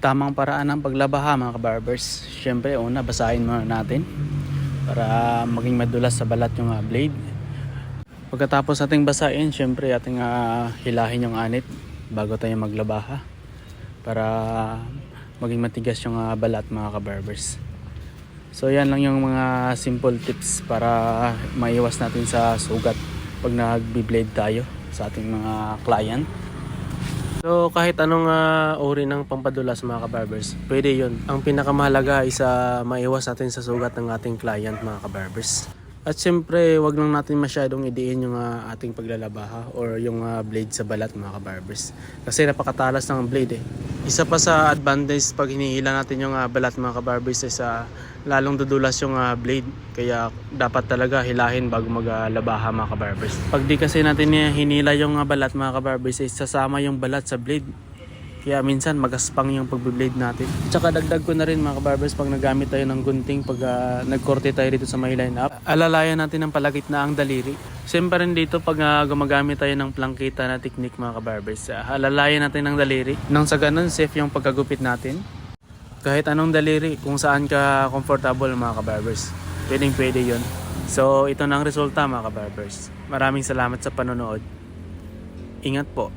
tamang paraan ng paglabaha mga kabarbers. Siyempre, una, basahin muna natin para maging madulas sa balat yung ah, blade. Pagkatapos ating basahin, siyempre ating ah, hilahin yung anit bago tayo maglabaha para maging matigas yung ah, balat mga kabarbers. So yan lang yung mga simple tips para maiwas natin sa sugat pag nagbi-blade tayo sa ating mga client. So kahit anong ah, uri ng pampadulas mga kabarbers, pwede yun. Ang pinakamahalaga ay sa maiwas natin sa sugat ng ating client mga kabarbers. At siyempre, wag lang natin masyadong idiin yung ah, ating paglalabaha or yung ah, blade sa balat mga kabarbers. Kasi napakatalas ng blade eh. Isa pa sa advantage pag hinihila natin yung ah, balat mga kabarbers is sa lalong dudulas yung ah, blade. Kaya dapat talaga hilahin bago maglabaha mga kabarbers. Pag di kasi natin hinila yung ah, balat mga kabarbers is sasama yung balat sa blade. Kaya minsan magaspang yung pagbe-blade natin. Tsaka dagdag ko na rin mga kabarbers pag nagamit tayo ng gunting pag ah, nagkorte tayo dito sa may line up. Alalayan natin ng palagit na ang daliri. Siyempre rin dito pag ah, gumagamit tayo ng plangkita na technique mga kabarbers. ah, alalayan natin ng daliri. Nang sa ganun safe yung pagkagupit natin. Kahit anong daliri kung saan ka comfortable mga kabarbers. Pwedeng pwede yun. So ito na ang resulta mga kabarbers. Maraming salamat sa panonood. Ingat po.